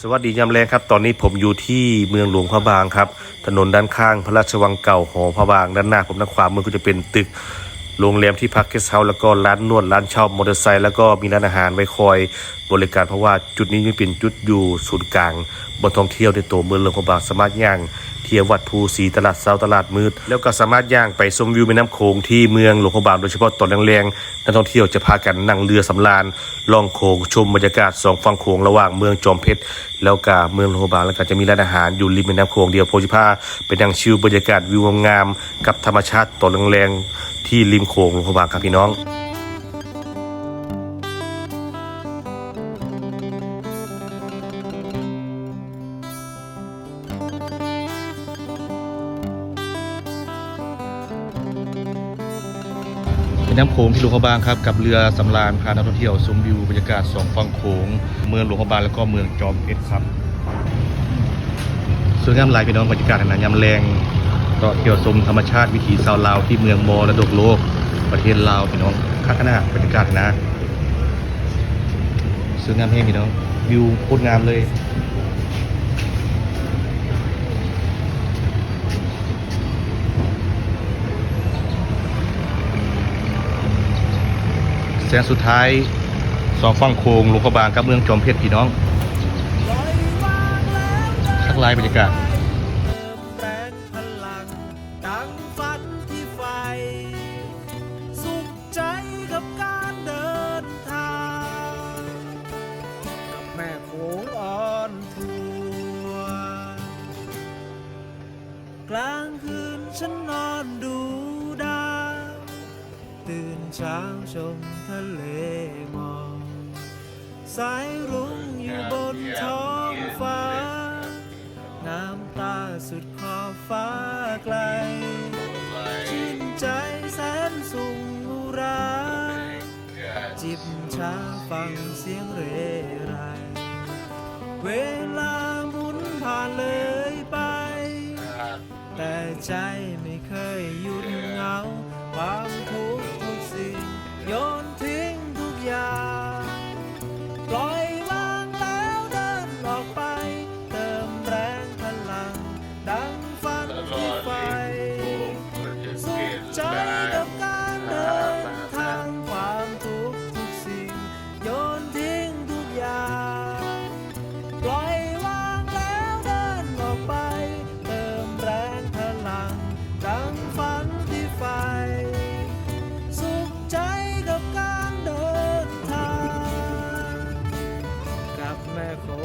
สวัสดียามแรงครับ ตอนนี้ผมอยู่ที่เมืองหลวงพระบางครับ ถนนด้านข้างพระราชวังเก่าหอพระบาง ด้านหน้าผมทางขวามือก็จะเป็นตึก โรงแรมที่พักเกสเฮาส์แล้วก็ร้านนวดร้านเช่ามอเตอร์ไซค์แล้วก็มีร้านอาหารไว้คอยบริการเพราะว่าจุดนี้มันเป็นจุดอยู่ศูนย์กลางบนท่องเที่ยวในตัวเมืองหลวงพระบางสามารถย่างเที่ยววัดภูสีตลาดเช้าตลาดมืด แล้วก็สามารถย่างไปชมวิวแม่น้ำโขงที่เมืองหลวงพระบางโดยเฉพาะตอนแรงๆนักท่องเที่ยวจะพากันนั่งเรือสำราญล่องโขงชมบรรยากาศสองฝั่งโขงระหว่างเมืองจอมเพชรแล้วก็เมืองหลวงพระบางแล้วก็จะมีร้านอาหารอยู่ริมแม่น้ำโขงเดียวโพธิพาไปนั่งชิลบรรยากาศวิวงามๆกับธรรมชาติตอนแรงๆที่ริมโขงหลวงพระบางครับพี่น้องแม่น้ำโขงที่หลวงพระบางครับกับเรือสำราญพานักท่องเที่ยวชมวิวบรรยากาศสองฝั่งโขงเมืองหลวงพระบางแล้วก็เมืองจอมเพชรครับสวยงามหลายพี่น้องบรรยากาศนะยามแรง ก็เที่ยวชมธรรมชาติวิถีชาวลาวที่เมืองมอระดกโลก ประเทศลาวพี่น้องข้างหน้าบรรยากาศนะสวยงามแห้งพี่น้องวิวโคตรงามเลยแสงสุดท้ายสองฝั่งโค้งหลวงพระบางกับเมืองจอมเพชรพี่น้องทักลายบรรยากาศ แม่โขงอ่อนทัว กลางคืนฉันนอนดูดาวตื่นเช้าชมทะเลหมอกสายรุ้งอยู่บนท้องฟ้า น้ำตาสุดขอบฟ้าไกลชื่นใจแสนสุงรา จิบชาฟังเสียงเรไร เวลาหมุนผ่านเลยไป แต่ใจไม่เคยหยุดเหงา ความทุกข์ทุกสิ่งโยนทิ้งทุกอย่าง ปล่อยวางแล้วเดินออกไป เติมแรงพลัง ดังฝันที่ไฟสุขใจ Cố